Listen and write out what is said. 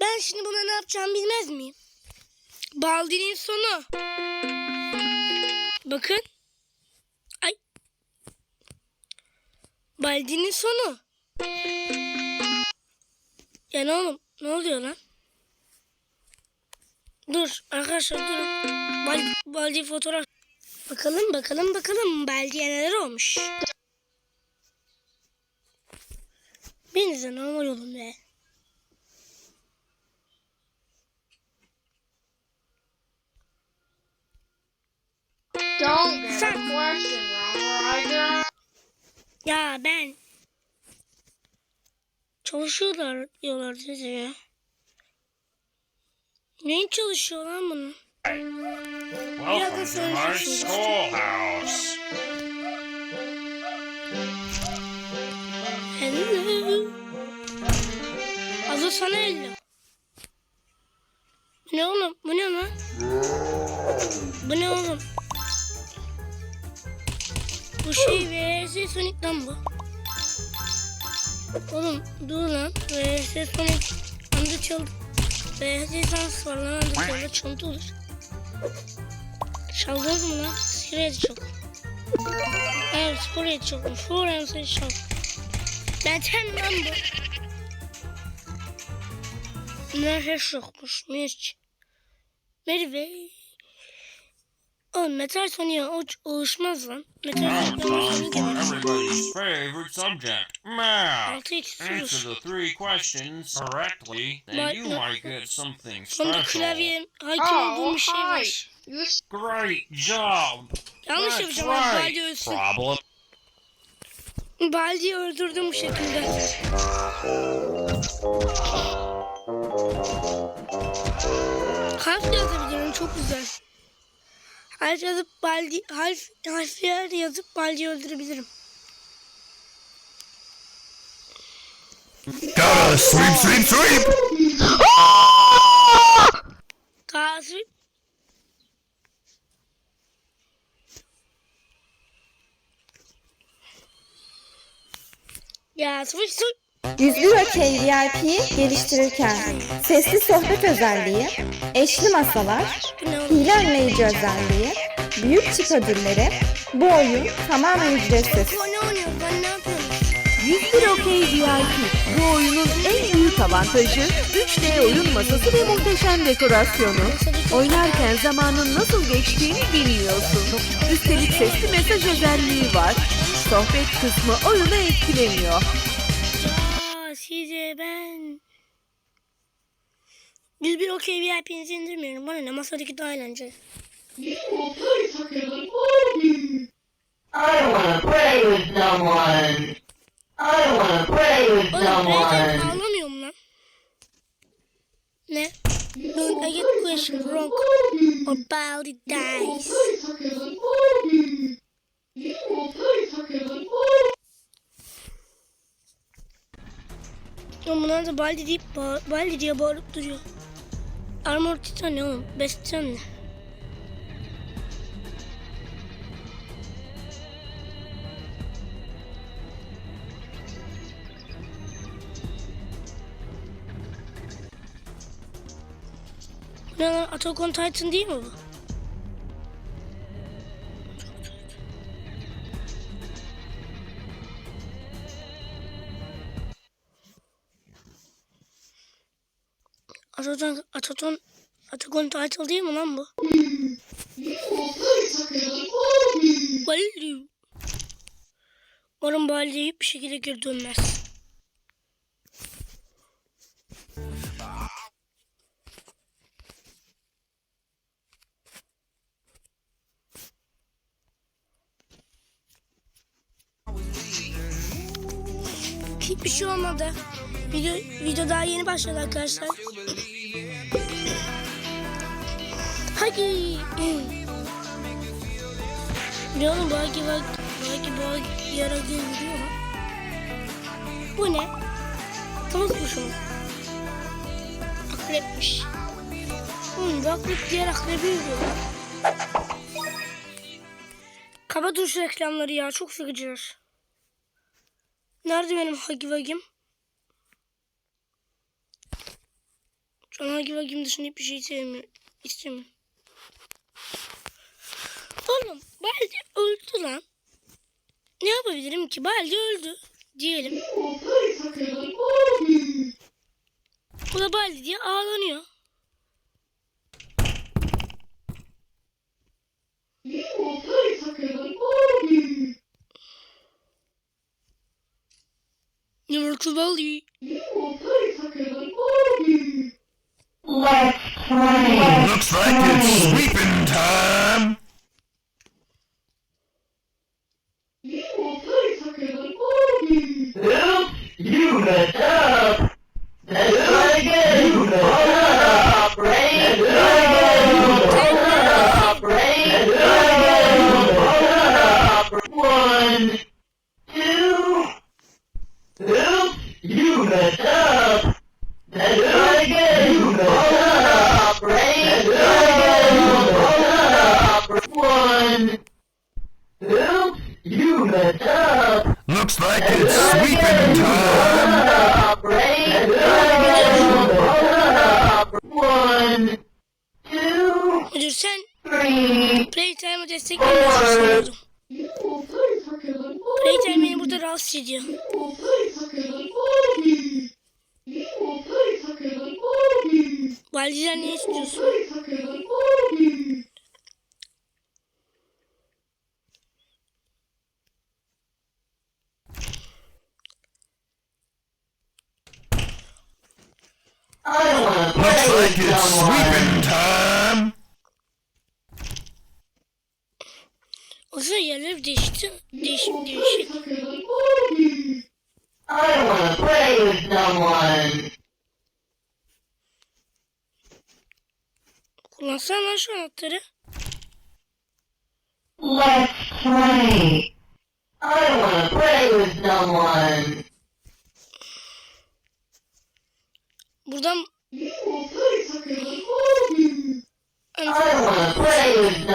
Ben şimdi buna ne yapacağımı bilmez miyim? Baldinin sonu. Bakın. Ay. Baldinin sonu. Ya ne oğlum? Ne oluyor lan? Dur arkadaşlar dur. Bal, baldi fotoğraf. Bakalım bakalım bakalım baldiye neler olmuş. Beni de normal olun be. Ya ben çalışıyorlar diyorlar dedi ya. Neyin çalışıyor lan bunun? Welcome to my schoolhouse. Hello. Adı sana hello. Ne oğlum? Bu ne lan? Bu ne oğlum? Bu şey VS Sonic lan bu. Oğlum dur lan. VS Sonic anda çaldı. VS sans var lan anda çaldı. Çanta olur. Çaldınız mı lan? Sirayet çok. Evet çokmuş. Foren sayı çok. Ben ten lan bu. Nerede sokmuş Mirç? Merve. Oğlum metal Sonic'e uç uğuşmaz lan. Metal time for everybody's favorite subject, math. Answer the three questions correctly, and you might get something special. klavye hakim olduğum Oh, bir şey var. Great job. Yanlış That's yapacağım abi. Baldi ölsün. Problem. Baldi'yi öldürdüm bu şekilde. Harf yazabilirim çok güzel. Harf yazıp Baldi, harf, harfler yazıp Baldi'yi öldürebilirim. Gotta sweep, sweep, sweep! Gazi. Ya sıvış sıvış. 101 Okey VIP geliştirirken sesli sohbet özelliği, eşli masalar, hile önleyici özelliği, büyük çip ödülleri, bu oyun tamamen ücretsiz. Bu ne oynuyor? Ben ne yapıyorum? 101 Okey VIP. Bu oyunun en büyük avantajı 3D oyun masası ve muhteşem dekorasyonu. Oynarken zamanın nasıl geçtiğini bilmiyorsun. Üstelik sesli mesaj özelliği var. Sohbet kısmı oyunu etkilemiyor. Ya size ben... 101 okey VIP'nizi indirmiyorum. Bana ne masadaki daha eğlenceli. I wanna play with someone. I wanna play with someone. ağlamıyorum lan. Ne? Don't I get question wrong or Baldi dies. Oğlum bunlar da Baldi deyip bağır, Baldi diye bağırıp duruyor. Armor Titan ne oğlum? Best Titan ne? Ne lan Attack Titan değil mi bu? On, Attack on Titan değil mi lan bu? Baldi. Umarım Baldi hiçbir şekilde geri dönmez. Hiçbir şey olmadı. Video, video daha yeni başladı arkadaşlar. Hadi. Ne oğlum belki belki bak yara görüyor ha. Bu ne? Tavuk kuşu? Akrepmiş. Oğlum akrep diğer akrebi yürüyor. Kaba duş reklamları ya çok sıkıcılar. Nerede benim Hagi Vagim? Canavar gibi bakayım dışında hiçbir şey sevmiyorum. İstemiyorum. Oğlum Baldi öldü lan. Ne yapabilirim ki? Baldi öldü. Diyelim. Bu da Baldi diye ağlanıyor. Universal Baldi. Let's play. Looks like it's sweeping time. Oops, you messed up. Let's try again. You messed up. Brain. Let's try again. You messed up. Brain. Let's try again. You messed up. One, two. Oops, you messed up. Let's try again. You messed up. Brain. Let's try again. You messed up. One. Oops, you messed up. Looks like it's sweeping time. One, two, Müdür sen three, Playtime'ı desteklemeyi sanıyordum. Playtime beni burada rahatsız ediyor. Baldi'den ne istiyorsun? Looks like it's sweeping time. O zaman yerler değişti. Değişik değişik. I wanna play with someone. Kullansana lan şu anahtarı. Let's play. I wanna play with someone.